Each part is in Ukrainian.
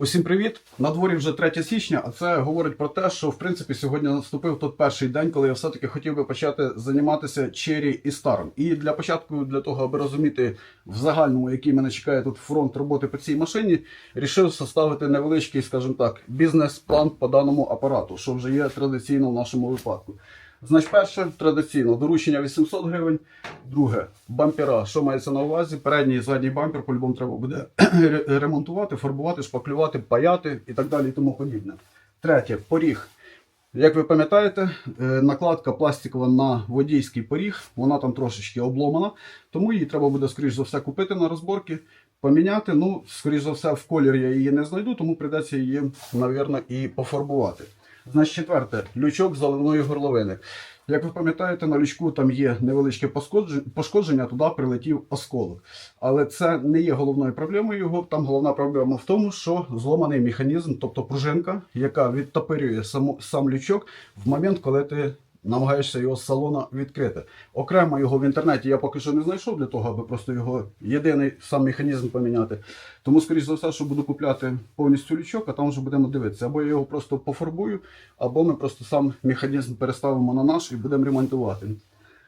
Усім привіт! На дворі вже 3 січня, а це говорить про те, що в принципі сьогодні наступив тот перший день, коли я все-таки хотів би почати займатися чері і старом. І для початку, для того, аби розуміти в загальному, який мене чекає тут фронт роботи по цій машині, рішив составити невеличкий, скажімо так, бізнес-план по даному апарату, що вже є традиційно в нашому випадку. Значить, перше, традиційно доручення 800 гривень. Друге, бампера. Що мається на увазі? Передній і задній бампер по-любому треба буде ремонтувати, фарбувати, шпаклювати, паяти і так далі і тому подібне. Третє, поріг. Як ви пам'ятаєте, е, накладка пластикова на водійський поріг, вона там трошечки обломана, тому її треба буде, скоріш за все, купити на розборки, поміняти. Ну, скоріш за все, в колір я її не знайду, тому прийдеться її, навірно, і пофарбувати. Значить, четверте, лючок заливної горловини. Як ви пам'ятаєте, на лючку там є невеличке пошкодження, туди прилетів осколок. Але це не є головною проблемою його. Там головна проблема в тому, що зломаний механізм, тобто пружинка, яка відтопирює сам, сам лючок в момент, коли ти намагаєшся його з салона відкрити. Окремо його в інтернеті я поки що не знайшов для того, аби просто його єдиний сам механізм поміняти. Тому, скоріш за все, що буду купляти повністю лючок, а там вже будемо дивитися. Або я його просто пофарбую, або ми просто сам механізм переставимо на наш і будемо ремонтувати.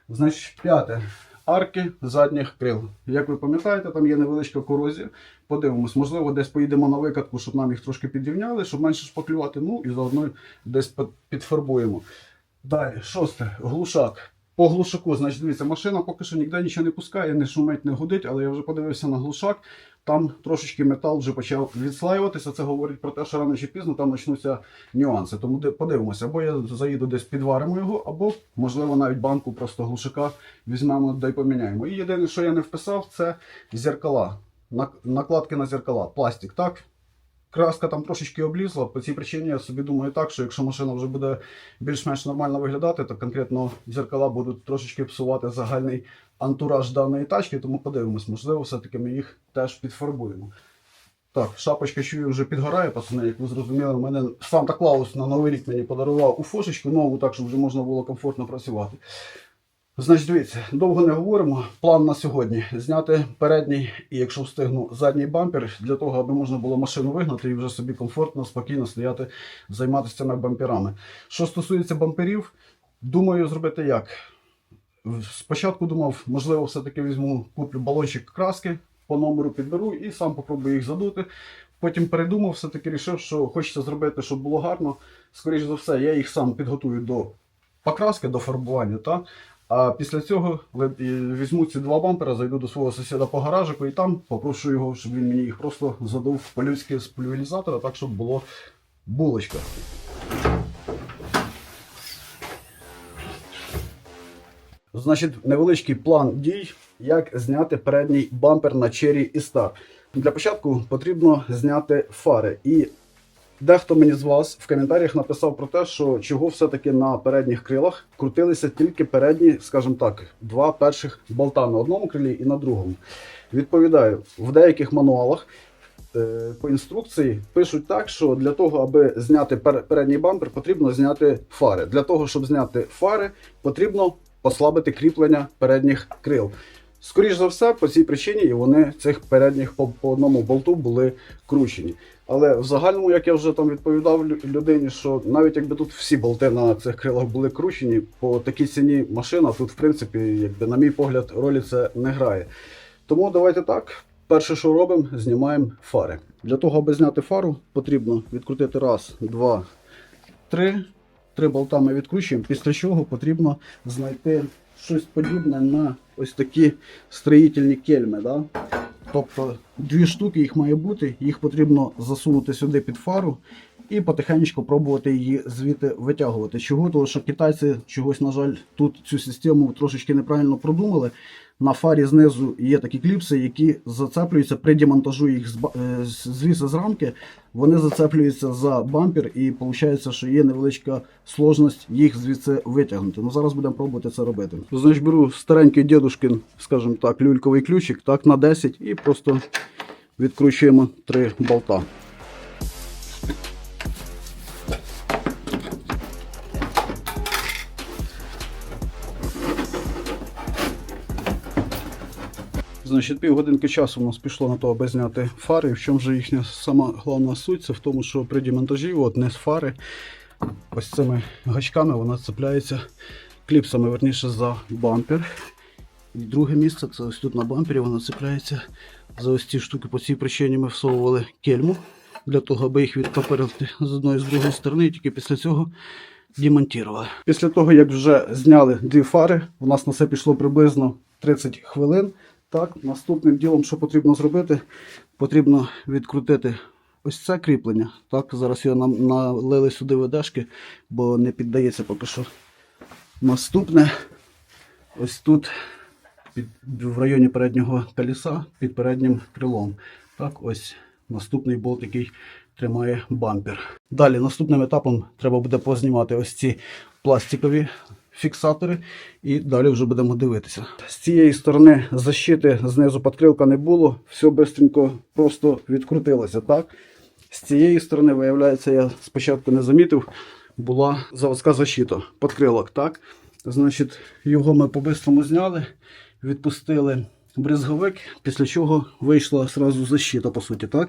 Значить, п'яте. Арки задніх крил. Як ви пам'ятаєте, там є невеличка корозія. Подивимось, можливо, десь поїдемо на викатку, щоб нам їх трошки підрівняли, щоб менше шпаклювати. Ну і заодно десь підфарбуємо. Далі, шосте, глушак. По глушаку, значить, дивіться, машина поки що ніде нічого не пускає, не шумить, не гудить, але я вже подивився на глушак. Там трошечки метал вже почав відслаюватися. Це говорить про те, що рано чи пізно там почнуться нюанси. Тому подивимося, або я заїду десь підваримо його, або, можливо, навіть банку просто глушака візьмемо да й поміняємо. І єдине, що я не вписав, це зеркала. Накладки на зеркала. Пластик, так? Краска там трошечки облізла. По цій причині я собі думаю так, що якщо машина вже буде більш-менш нормально виглядати, то конкретно зеркала будуть трошечки псувати загальний антураж даної тачки, тому подивимось, можливо, все-таки ми їх теж підфарбуємо. Так, шапочка чую вже підгорає, пацани, як ви зрозуміли, мене Санта Клаус на Новий рік мені подарував у фошечку нову, так щоб вже можна було комфортно працювати. Значить, дивіться, довго не говоримо. План на сьогодні зняти передній і, якщо встигну, задній бампер для того, аби можна було машину вигнати і вже собі комфортно, спокійно стояти, займатися цими бамперами. Що стосується бамперів, думаю зробити як. Спочатку думав, можливо, все-таки візьму, куплю балончик краски, по номеру підберу і сам попробую їх задути. Потім передумав, все-таки рішив, що хочеться зробити, щоб було гарно. Скоріше за все, я їх сам підготую до покраски, до фарбування. Та? А після цього візьму ці два бампера, зайду до свого сусіда по гаражику і там попрошу його, щоб він мені їх просто задув по-людськи з пульверізатора, так щоб було булочка. Значить, невеличкий план дій, як зняти передній бампер на Cherry і Star. Для початку потрібно зняти фари. І дехто мені з вас в коментарях написав про те, що чого все-таки на передніх крилах крутилися тільки передні, скажімо так, два перших болта на одному крилі і на другому. Відповідаю, в деяких мануалах е, по інструкції пишуть так, що для того, аби зняти передній бампер, потрібно зняти фари. Для того, щоб зняти фари, потрібно послабити кріплення передніх крил. Скоріш за все, по цій причині і вони цих передніх по, по одному болту були кручені. Але в загальному, як я вже там відповідав людині, що навіть якби тут всі болти на цих крилах були кручені, по такій ціні машина тут, в принципі, якби, на мій погляд, ролі це не грає. Тому давайте так. Перше, що робимо, знімаємо фари. Для того, аби зняти фару, потрібно відкрутити раз, два, три. Три болта ми відкручуємо, після чого потрібно знайти щось подібне на ось такі строїтельні кельми. Да? Тобто дві штуки їх має бути, їх потрібно засунути сюди під фару і потихеньку пробувати її звідти витягувати. Чого? Тому що китайці чогось, на жаль, тут цю систему трошечки неправильно продумали. На фарі знизу є такі кліпси, які зацеплюються при демонтажу їх е, звіси з рамки. Вони зацеплюються за бампер, і виходить, що є невеличка сложність їх звідси витягнути. Ну зараз будемо пробувати це робити. Значить, беру старенький дідушкин, скажімо так, люльковий ключик, так на 10 і просто відкручуємо три болта. Значить, півгодинки часу у нас пішло на то, аби зняти фари. В чому же їхня сама головна суть? Це в тому, що при демонтажі, от не з фари, ось цими гачками вона цепляється кліпсами, верніше, за бампер. І друге місце це ось тут на бампері вона цепляється за ось ці штуки. По цій причині ми всовували кельму для того, аби їх відкоперити з одної з другої сторони, і тільки після цього демонтували. Після того, як вже зняли дві фари, у нас на це пішло приблизно 30 хвилин. Так, наступним ділом, що потрібно зробити, потрібно відкрутити ось це кріплення. Так, зараз його нам налили сюди ведешки, бо не піддається поки що. Наступне ось тут під, в районі переднього коліса під переднім крилом. Так, ось наступний болт, який тримає бампер. Далі наступним етапом треба буде познімати ось ці пластикові фіксатори, і далі вже будемо дивитися. З цієї сторони защити знизу підкрилка не було, все бистренько просто відкрутилося. Так? З цієї сторони, виявляється, я спочатку не замітив, була заводська защита підкрилок. Так? Значить, його ми по-бистрому зняли, відпустили бризговик, після чого вийшла сразу защита, по суті. так?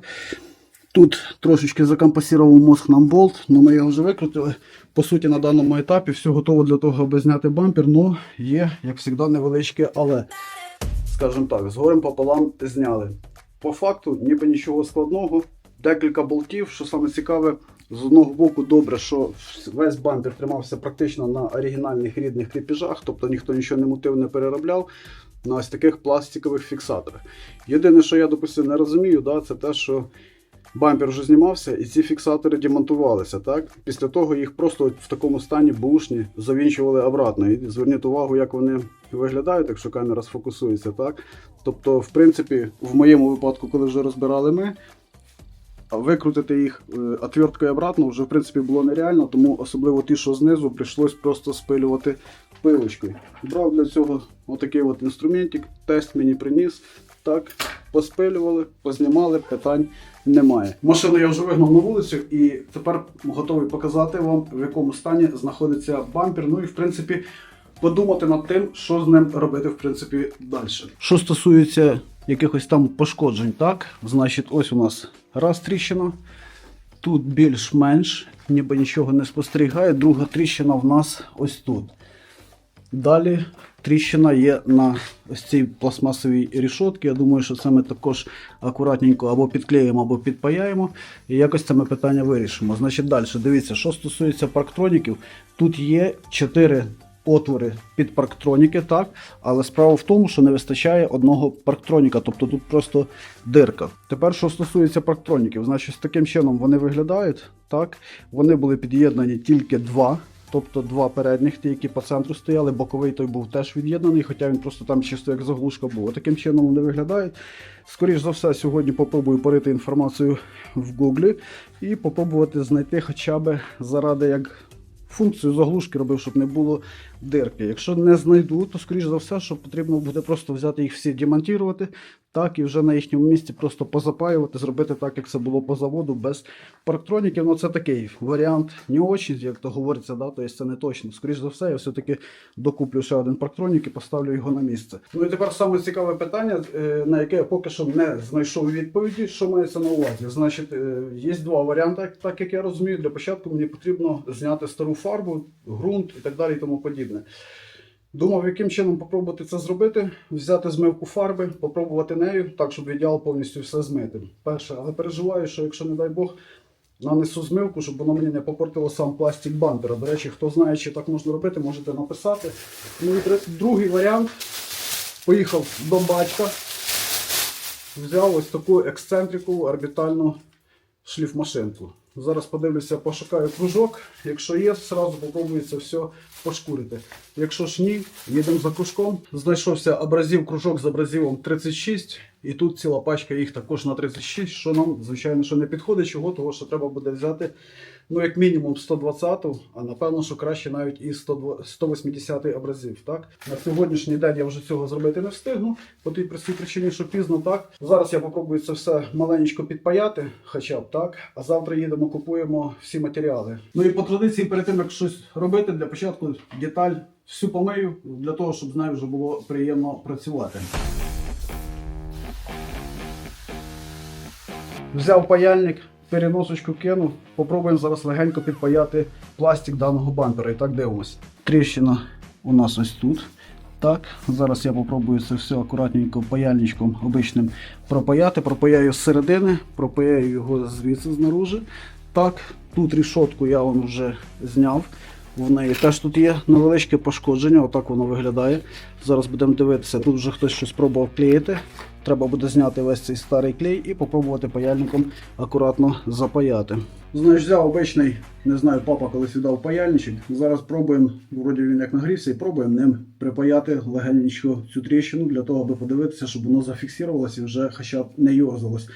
Тут трошечки закомпасував мозг нам болт, але ми його вже викрутили. По суті, на даному етапі все готово для того, аби зняти бампер. Ну, є, як завжди, невеличке, але, скажімо так, з горем пополам зняли. По факту, ніби нічого складного. Декілька болтів, що саме цікаве, з одного боку, добре, що весь бампер тримався практично на оригінальних рідних кріпіжах, тобто ніхто нічого не мутив, не переробляв на ось таких пластикових фіксаторах. Єдине, що я, допустим, не розумію, да, це те, що бампер вже знімався, і ці фіксатори демонтувалися. Так? Після того їх просто в такому стані бушні завінчували обратно. І зверніть увагу, як вони виглядають, якщо камера сфокусується. Так? Тобто, в принципі, в моєму випадку, коли вже розбирали ми, а викрутити їх е, отверткою обратно вже в принципі було нереально, тому особливо ті, що знизу, прийшлось просто спилювати пилочкою. Брав для цього отакий от інструментик, тест мені приніс. Так, поспилювали, познімали, питань немає. Машину я вже вигнав на вулицю і тепер готовий показати вам, в якому стані знаходиться бампер. Ну і в принципі подумати над тим, що з ним робити в принципі далі. Що стосується якихось там пошкоджень, так, значить, ось у нас раз тріщина. Тут більш-менш, ніби нічого не спостерігає. Друга тріщина в нас ось тут. Далі тріщина є на ось цій пластмасовій рішотці. Я думаю, що це ми також акуратненько або підклеїмо, або підпаяємо. І якось це ми питання вирішимо. Значить, далі, дивіться, що стосується парктроніків, тут є 4 отвори під парктроніки, так? Але справа в тому, що не вистачає одного парктроніка, тобто тут просто дирка. Тепер, що стосується парктроніків, значить, таким чином вони виглядають. так? Вони були під'єднані тільки два. Тобто два передніх, ті, які по центру стояли, боковий той був теж від'єднаний, хоча він просто там чисто як заглушка був. Таким чином вони виглядають. Скоріше за все, сьогодні попробую порити інформацію в Гуглі і попробувати знайти хоча б заради як функцію заглушки робив, щоб не було дирки. Якщо не знайду, то скоріш за все, що потрібно буде просто взяти їх всі демонтувати, так і вже на їхньому місці просто позапаювати, зробити так, як це було по заводу, без парктроніків. Ну це такий варіант не очень, як то говориться, да, тобто це не точно. Скоріш за все, я все-таки докуплю ще один парктронік і поставлю його на місце. Ну і тепер саме цікаве питання, е, на яке я поки що не знайшов відповіді, що мається на увазі. Значить, е, є два варіанти, так як я розумію. Для початку мені потрібно зняти стару фарбу, ґрунт і так далі і тому подібне. Думав, яким чином попробувати це зробити, взяти змивку фарби, попробувати нею, так, щоб ідеал повністю все змити. Перше, але переживаю, що якщо, не дай Бог, нанесу змивку, щоб воно мені не попортило сам пластик бампера. До речі, хто знає, чи так можна робити, можете написати. Ну і другий варіант. Поїхав до батька, взяв ось таку ексцентрикову орбітальну шліфмашинку. Зараз подивлюся, пошукаю кружок. Якщо є, зразу попробую все пошкурити. Якщо ж ні, їдемо за кружком. Знайшовся абразив, кружок з абразивом 36, і тут ціла пачка їх також на 36, що нам, звичайно, що не підходить, чого, того що треба буде взяти, ну, як мінімум 120-ту, а напевно, що краще навіть і 180-й абразив. Так? На сьогоднішній день я вже цього зробити не встигну, по тій простій причині, що пізно так. Зараз я спробую це все маленько підпаяти, хоча б так. А завтра їдемо, купуємо всі матеріали. Ну і по традиції, перед тим як щось робити, для початку деталь всю помию, для того, щоб з нею вже було приємно працювати. Взяв паяльник переносочку кинув. Попробуємо зараз легенько підпаяти пластик даного бампера. І так дивимось. Тріщина у нас ось тут. Так, зараз я попробую це все акуратненько паяльничком обичним пропаяти. Пропаяю з середини, пропаяю його звідси знаружи. Так, тут рішотку я вам вже зняв. В неї теж тут є невеличке пошкодження, отак воно виглядає. Зараз будемо дивитися, тут вже хтось щось пробував клеїти. Треба буде зняти весь цей старий клей і попробувати паяльником акуратно запаяти. Знаєш, взяв обичний, не знаю, папа колись віддав паяльничок. Зараз пробуємо, вроді він як нагрівся, і пробуємо ним припаяти легенько цю тріщину для того, аби подивитися, щоб воно зафіксувалося і вже хоча б не йорзалось.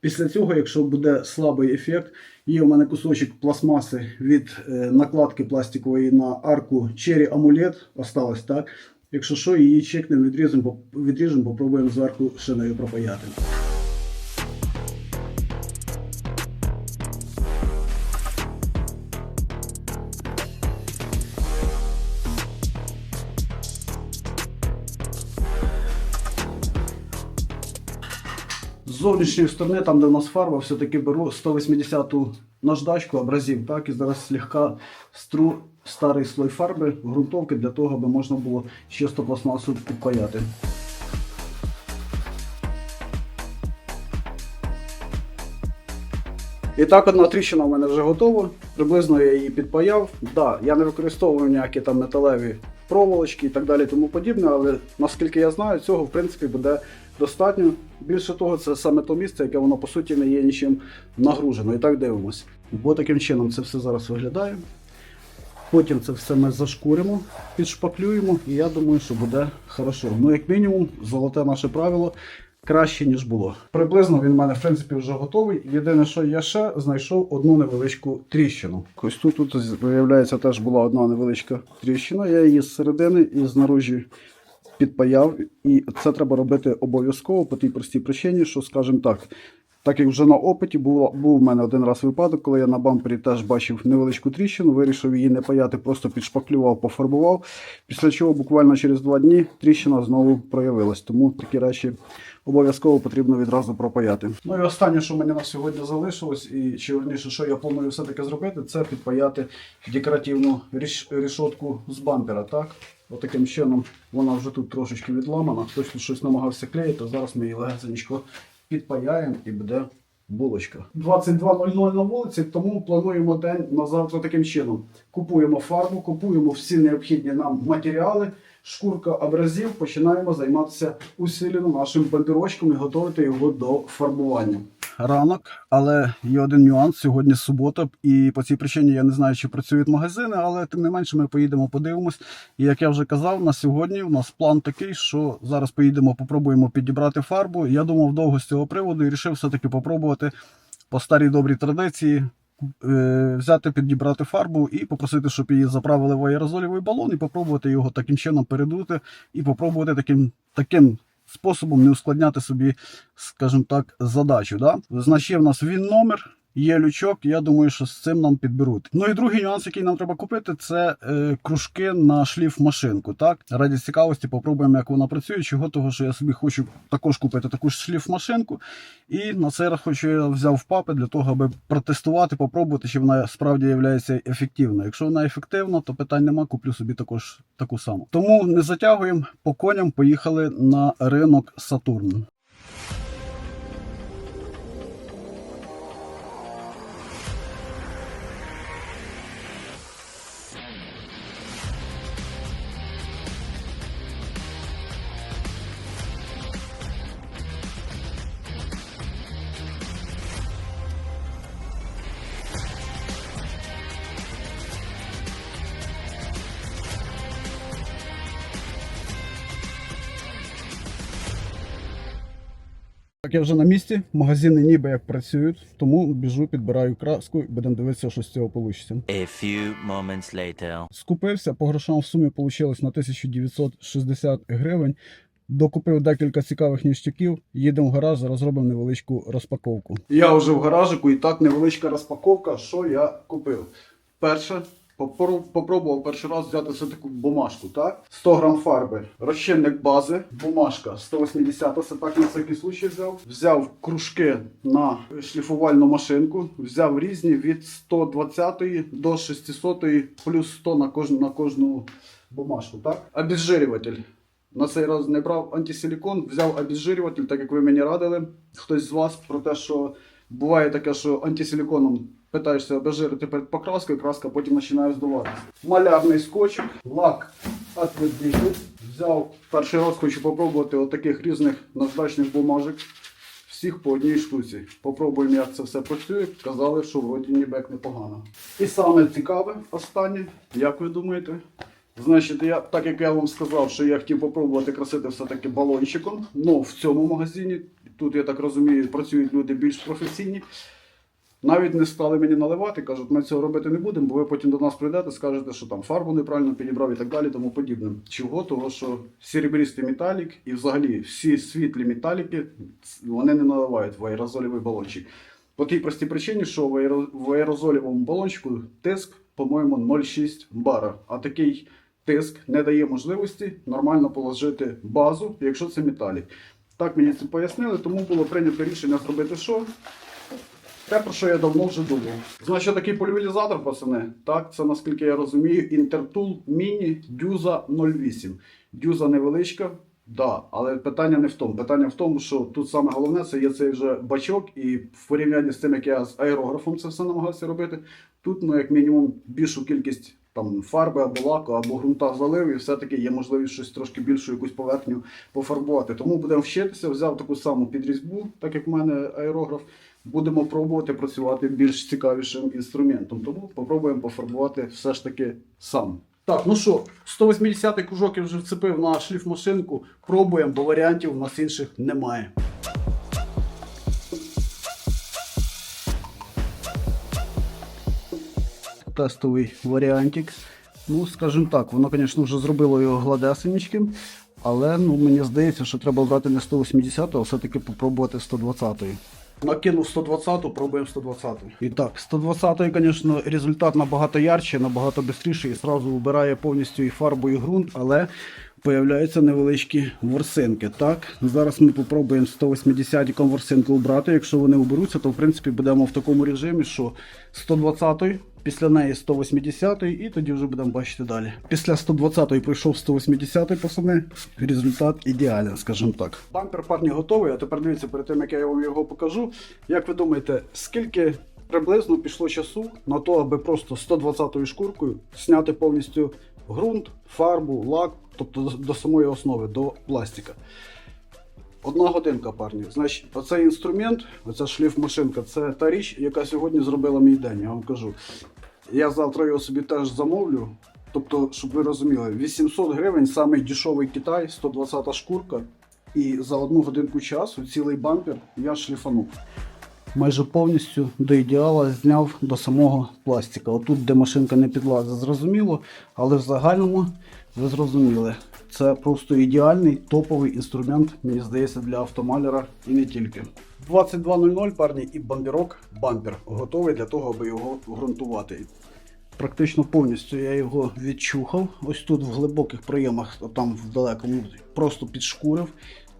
Після цього, якщо буде слабий ефект, є у мене кусочок пластмаси від е, накладки пластикової на арку Cherry Amulet, осталось так. Якщо що, її чекнемо, відріжемо, поп- відріжемо, попробуємо зверху шиною пропаяти. Зовнішньої сторони, там де в нас фарба, все-таки беру 180-ту наждачку абразив, так, і зараз слегка стру старий слой фарби, ґрунтовки для того, аби можна було чисто пластмасу підпаяти. І так, одна тріщина в мене вже готова. Приблизно я її підпаяв. Да, я не використовую ніякі там металеві проволочки і так далі, тому подібне, але наскільки я знаю, цього в принципі буде достатньо. Більше того, це саме то місце, яке воно по суті не є нічим нагружено. І так дивимося. Бо таким чином це все зараз виглядає. Потім це все ми зашкуримо, підшпаклюємо, і я думаю, що буде хорошо. Ну, як мінімум, золоте наше правило краще, ніж було. Приблизно він в мене, в принципі, вже готовий. Єдине, що я ще знайшов одну невеличку тріщину. Ось тут, тут виявляється, теж була одна невеличка тріщина. Я її з середини і знаружі підпаяв. І це треба робити обов'язково по тій простій причині, що, скажімо так, так як вже на опиті було, був в мене один раз випадок, коли я на бампері теж бачив невеличку тріщину, вирішив її не паяти, просто підшпаклював, пофарбував. Після чого буквально через два дні тріщина знову проявилась. Тому такі речі обов'язково потрібно відразу пропаяти. Ну і останнє, що мені на сьогодні залишилось, і чи верніше, що я планую все-таки зробити, це підпаяти декоративну ріш- рішотку з бампера. Так? Отаким чином вона вже тут трошечки відламана. Хтось тут щось намагався клеїти, зараз ми її легенько підпаяємо і буде булочка. 22.00 на вулиці, тому плануємо день на завтра таким чином. Купуємо фарбу, купуємо всі необхідні нам матеріали, шкурка абразив, починаємо займатися усилено нашим бандерочком і готувати його до фарбування. Ранок, але є один нюанс. Сьогодні субота, і по цій причині я не знаю, чи працюють магазини, але тим не менше ми поїдемо, подивимось. І як я вже казав, на сьогодні у нас план такий, що зараз поїдемо, попробуємо підібрати фарбу. Я думав довго з цього приводу і вирішив все-таки попробувати по старій добрій традиції. е, Взяти, підібрати фарбу і попросити, щоб її заправили в аерозолівий балон, і попробувати його таким чином передути, і попробувати таким, таким способом не ускладняти собі, скажімо так, задачу. Да? Значить, в нас він номер. Є лючок, я думаю, що з цим нам підберуть. Ну і другий нюанс, який нам треба купити, це е, кружки на шліф машинку. Так, раді цікавості, попробуємо, як вона працює. Чого того, що я собі хочу також купити таку ж шліф машинку. І на цей раз хочу я взяв папи для того, аби протестувати, попробувати, чи вона справді є ефективною. Якщо вона ефективна, то питань нема, куплю собі також таку саму. Тому не затягуємо по коням. Поїхали на ринок Сатурн. Так, я вже на місці, магазини ніби як працюють, тому біжу, підбираю краску і будемо дивитися, що з цього вийде. A few moments later. Скупився, по грошам в сумі вийшло на 1960 гривень. Докупив декілька цікавих ніштяків. Їдемо в гараж, зараз зробимо невеличку розпаковку. Я вже в гаражику і так невеличка розпаковка, що я купив. Перше, Попробував перший раз взяти все таку бумажку, так? 100 грам фарби, розчинник бази, бумажка 180, це так на всякий случай взяв. Взяв кружки на шліфувальну машинку, взяв різні від 120 до 600 плюс 100 на кожну, на кожну бумажку, так? Обезжирюватель. На цей раз не брав антисилікон, взяв обезжирюватель, так як ви мені радили, хтось з вас про те, що буває таке, що антисиліконом питаєшся обезжирити перед покраскою, краска потім починає здуватися. Малярний скотч, лак отведитель. Взяв перший раз, хочу попробувати отаких різних наждачних бумажок. Всіх по одній штуці. Попробуємо, як це все працює. Казали, що вроді ніби як непогано. І саме цікаве останнє, як ви думаєте? Значить, я, так як я вам сказав, що я хотів попробувати красити все-таки балончиком, ну в цьому магазині, тут, я так розумію, працюють люди більш професійні. Навіть не стали мені наливати, кажуть, ми цього робити не будемо, бо ви потім до нас прийдете, скажете, що там фарбу неправильно підібрав і так далі, тому подібне. Чого? Того, що серебристий металік і взагалі всі світлі металіки вони не наливають в аерозолівий балончик. По тій простій причині, що в, аеро... аерозолівому балончику тиск, по-моєму, 0,6 бара. А такий тиск не дає можливості нормально положити базу, якщо це металік. Так мені це пояснили, тому було прийнято рішення зробити що? Те, про що я давно вже думав. Значить, такий пульверізатор, пацани. Так, це наскільки я розумію, Intertool Mini Дюза 08. Дюза невеличка, да, але питання не в тому. Питання в тому, що тут саме головне це є цей вже бачок, і в порівнянні з тим, як я з аерографом це все намагався робити, тут, ну, як мінімум, більшу кількість там фарби або лаку, або ґрунта залив, і все-таки є можливість щось трошки більшу якусь поверхню пофарбувати. Тому будемо вчитися, взяв таку саму підрізьбу, так як в мене аерограф. Будемо пробувати працювати більш цікавішим інструментом. Тому попробуємо пофарбувати все ж таки сам. Так, ну що, 180-й кружок я вже вцепив на шліфмашинку. Пробуємо, бо варіантів у нас інших немає. Тестовий варіантик. Ну, скажімо так, воно, звісно, вже зробило його гладесеньким, але ну, мені здається, що треба брати не 180, а все-таки попробувати 120. Накинув 120, пробуємо 120. І так, 120, звісно, результат набагато ярче, набагато швидше і одразу вбирає повністю і фарбу, і ґрунт, але появляються невеличкі ворсинки. Так, зараз ми попробуємо 180 ворсинку убрати. Якщо вони уберуться, то в принципі будемо в такому режимі, що 120 Після неї 180 і тоді вже будемо бачити далі. Після 120-ї пройшов 180-й пацани. Результат ідеальний, скажімо так. Бампер парні готовий, а тепер дивіться, перед тим як я вам його покажу. Як ви думаєте, скільки приблизно пішло часу на то, аби просто 120-ю шкуркою зняти повністю ґрунт, фарбу, лак, тобто до, до самої основи, до пластика? Одна годинка, парні. Значить, оцей інструмент, оця шліфмашинка, це та річ, яка сьогодні зробила мій день, я вам кажу. Я завтра його собі теж замовлю. Тобто, щоб ви розуміли, 800 гривень самий дешевий Китай, 120 шкурка. І за одну годинку часу цілий бампер я шліфанув. Майже повністю до ідеала зняв до самого пластика. Отут, де машинка не підлазить, зрозуміло, але в загальному ви зрозуміли. Це просто ідеальний топовий інструмент, мені здається, для автомаляра і не тільки. 22.00 парні і бамперок бампер готовий для того, аби його ґрунтувати. Практично повністю я його відчухав. Ось тут в глибоких проємах, а там в далекому, просто підшкурив.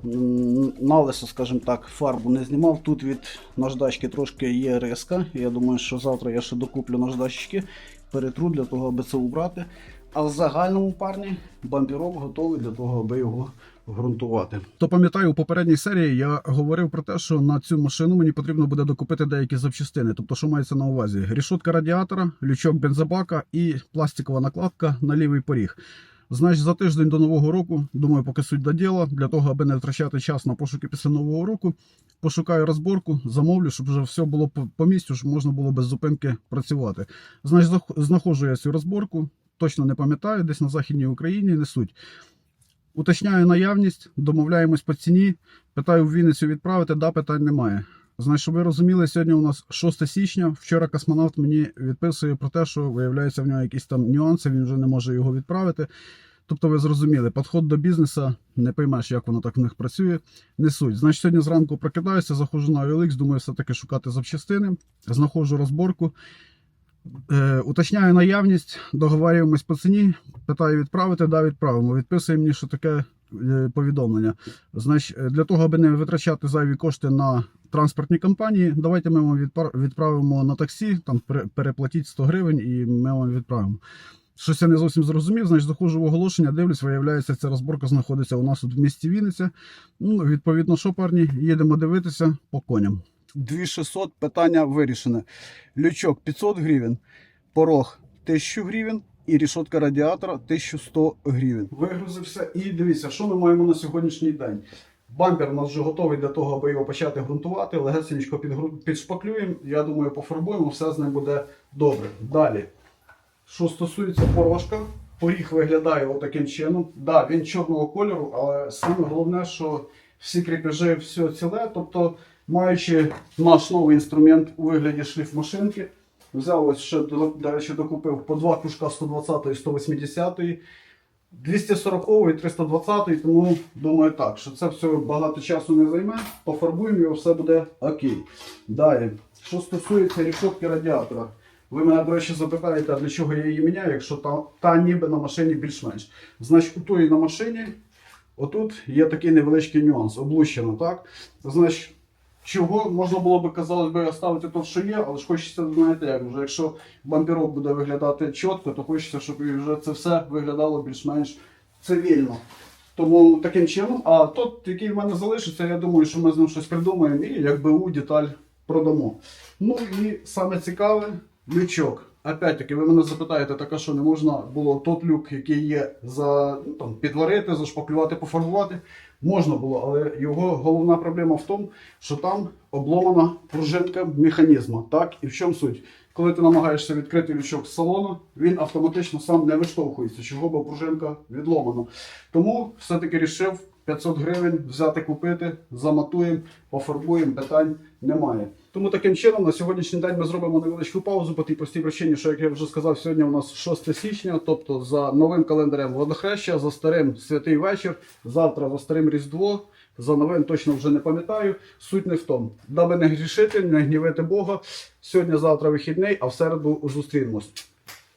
М, На лесо, скажімо так, фарбу не знімав. Тут від наждачки трошки є риска. Я думаю, що завтра я ще докуплю наждачки, перетру для того, аби це убрати. А в загальному парні бампірок готовий для того, аби його ґрунтувати. То пам'ятаю, у попередній серії я говорив про те, що на цю машину мені потрібно буде докупити деякі запчастини. Тобто, що мається на увазі? Рішотка радіатора, лючок бензобака і пластикова накладка на лівий поріг. Значить, за тиждень до нового року, думаю, поки суть до діла, для того, аби не втрачати час на пошуки після нового року, пошукаю розборку, замовлю, щоб вже все було по- місцю, щоб можна було без зупинки працювати. Значить, знаходжу я цю розборку, точно не пам'ятаю, десь на Західній Україні не суть. Уточняю наявність, домовляємось по ціні. Питаю в Вінницю відправити, да, питань немає. Значить, щоб ви розуміли, сьогодні у нас 6 січня. Вчора космонавт мені відписує про те, що виявляється в нього якісь там нюанси, він вже не може його відправити. Тобто, ви зрозуміли, підход до бізнесу, не поймеш, як воно так в них працює, не суть. Значить, сьогодні зранку прокидаюся, заходжу на OLX, думаю, все-таки шукати запчастини, знаходжу розборку. Е, уточняю наявність, договарюємось по ціні, питаю відправити, да, відправимо. Відписує мені, що таке е, повідомлення. Значить, е, для того, аби не витрачати зайві кошти на транспортні компанії, давайте ми вам відправимо на таксі, там пере- переплатіть 100 гривень і ми вам відправимо. Щось я не зовсім зрозумів, значить заходжу в оголошення, дивлюсь, виявляється, ця розборка знаходиться у нас в місті Вінниця. Ну, відповідно, що, парні, їдемо дивитися по коням. 2600, питання вирішене. Лючок 500 гривень, порог 1000 гривень і рішотка радіатора 1100 гривень. Вигрузився і дивіться, що ми маємо на сьогоднішній день. Бампер у нас вже готовий для того, аби його почати ґрунтувати. Легесенько підшпаклюємо. Я думаю, пофарбуємо, все з ним буде добре. Далі. Що стосується порожка, поріг виглядає отаким чином. Да, він чорного кольору, але саме головне, що всі кріпежі, все ціле. Тобто, маючи наш новий інструмент у вигляді шліфмашинки, взяв ось ще, до, речі, докупив по два кружка 120 і 180 240 і 320, тому думаю так, що це все багато часу не займе. Пофарбуємо його, все буде окей. Далі, що стосується рішотки радіатора. Ви мене, до речі, запитаєте, а для чого я її міняю, якщо та, та ніби на машині більш-менш. Значить, у тої на машині, отут є такий невеличкий нюанс, облущено, так? Значить, чого можна було би, казалось би, оставити то, що є, але ж хочеться, знаєте, як вже якщо бампірок буде виглядати чітко, то хочеться, щоб вже це все виглядало більш-менш цивільно. Тому таким чином, а тот, який в мене залишиться, я думаю, що ми з ним щось придумаємо і як БУ деталь продамо. Ну і саме цікаве лючок. Опять-таки, ви мене запитаєте, так а що не можна було тот люк, який є за ну, там, підварити, зашпаклювати, пофарбувати. Можна було, але його головна проблема в тому, що там обломана пружинка механізму. Так? І в чому суть? Коли ти намагаєшся відкрити лючок з салону, він автоматично сам не виштовхується, чого бо пружинка відломана. Тому все-таки рішив 500 гривень взяти, купити, заматуємо, пофарбуємо, питань немає. Тому таким чином на сьогоднішній день ми зробимо невеличку паузу по тій простій причині, що як я вже сказав, сьогодні у нас 6 січня, тобто за новим календарем водохреща, за старим святий вечір, завтра за старим Різдво. За новим точно вже не пам'ятаю. Суть не в тому. Даби не грішити, не гнівити Бога. Сьогодні-завтра вихідний, а в середу зустрінемось.